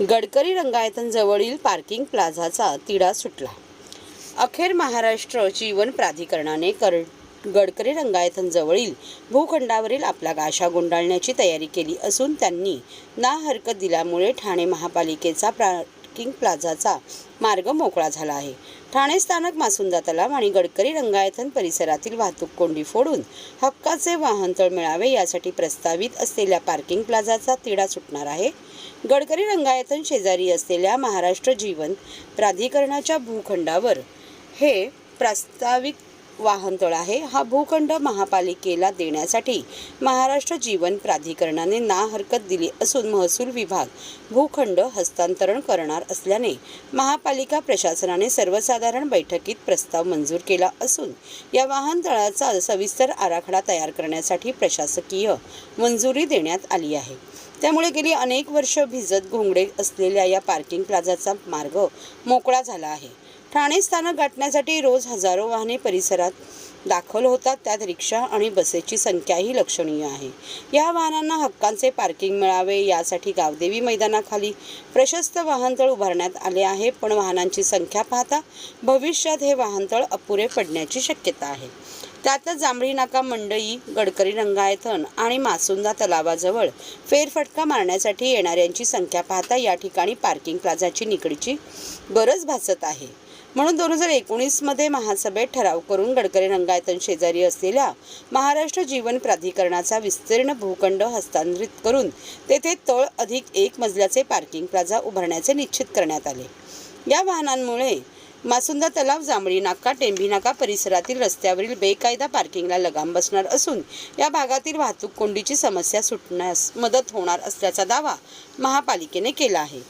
Gadkari रंगायतनजवळील parking प्लाझाचा तिढा सुटला. अखेर महाराष्ट्र जीवन प्राधिकरणाने कर गडकरी रंगायतनजवळील भूखंडावरील आपला गाशा गुंडाळण्याची तयारी केली असून त्यांनी ना हरकत दिल्यामुळे ठाणे महापालिकेचा प्रा पार्किंग प्लाझाचा मार्ग मोकळा झाला आहे. ठाणे स्थानक मासुंदा तलाव आणि गडकरी रंगायतन परिसरातील वाहतूक कोंडी फोडून हक्काचे वाहनतळ मिळावे यासाठी प्रस्तावित असलेल्या पार्किंग प्लाझाचा तिढा सुटणार आहे. गडकरी रंगायतन शेजारी असलेल्या महाराष्ट्र जीवन प्राधिकरणाच्या भूखंडावर हे प्रास्ताविक वाहनतळ आहे. हा भूखंड महापालिकेला देण्यासाठी महाराष्ट्र जीवन प्राधिकरणाने ना हरकत दिली असून महसूल विभाग भूखंड हस्तांतरण करणार असल्याने महापालिका प्रशासनाने सर्वसाधारण बैठकीत प्रस्ताव मंजूर केला असून या वाहनतळाचा सविस्तर आराखडा तयार करण्यासाठी प्रशासकीय मंजुरी देण्यात आली आहे. त्यामुळे गेली अनेक वर्ष भिजत घोंगडे असलेल्या या पार्किंग प्लाझाचा मार्ग मोकळा झाला आहे. ठाणे स्थानक गाठण्यासाठी रोज हजारो वाहने परिसरात दाखल होतात. त्यात रिक्षा आणि बसेसची संख्याही लक्षणीय आहे. या वाहनांना हक्कांचे पार्किंग मिळावे यासाठी गावदेवी मैदानाखाली प्रशस्त वाहनतळ उभारण्यात आले आहे. पण वाहनांची संख्या पाहता भविष्यात हे वाहनतळ अपुरे पडण्याची शक्यता आहे. त्यातच जांभळी नाका मंडई गडकरी रंगायतन आणि मासुंदा तलावाजवळ फेरफटका मारण्यासाठी येणाऱ्यांची संख्या पाहता या ठिकाणी पार्किंग प्लाझाची निकडीची गरज भासत आहे. म्हणून दोन हजार एकोणीसमध्ये महासभेत ठराव करून गडकरी रंगायतन शेजारी असलेल्या महाराष्ट्र जीवन प्राधिकरणाचा विस्तीर्ण भूखंड हस्तांतरित करून तेथे तळ अधिक एक मजल्याचे पार्किंग प्लाझा उभारण्याचे निश्चित करण्यात आले. या वाहनांमुळे मासुंदा तलाव जांभळी नाका टेंभी नाका परिसरातील रस्त्यावरील बेकायदा पार्किंगला लगाम बसणार असून या भागातील वाहतूक कोंडीची समस्या सुटण्यास मदत होणार असल्याचा दावा महापालिकेने केला आहे.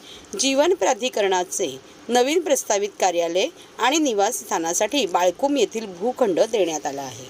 जीवन प्राधिकरणाचे नवीन प्रस्तावित कार्यालय आणि निवासस्थानासाठी बाळकुम येथील भूखंड देण्यात आला आहे.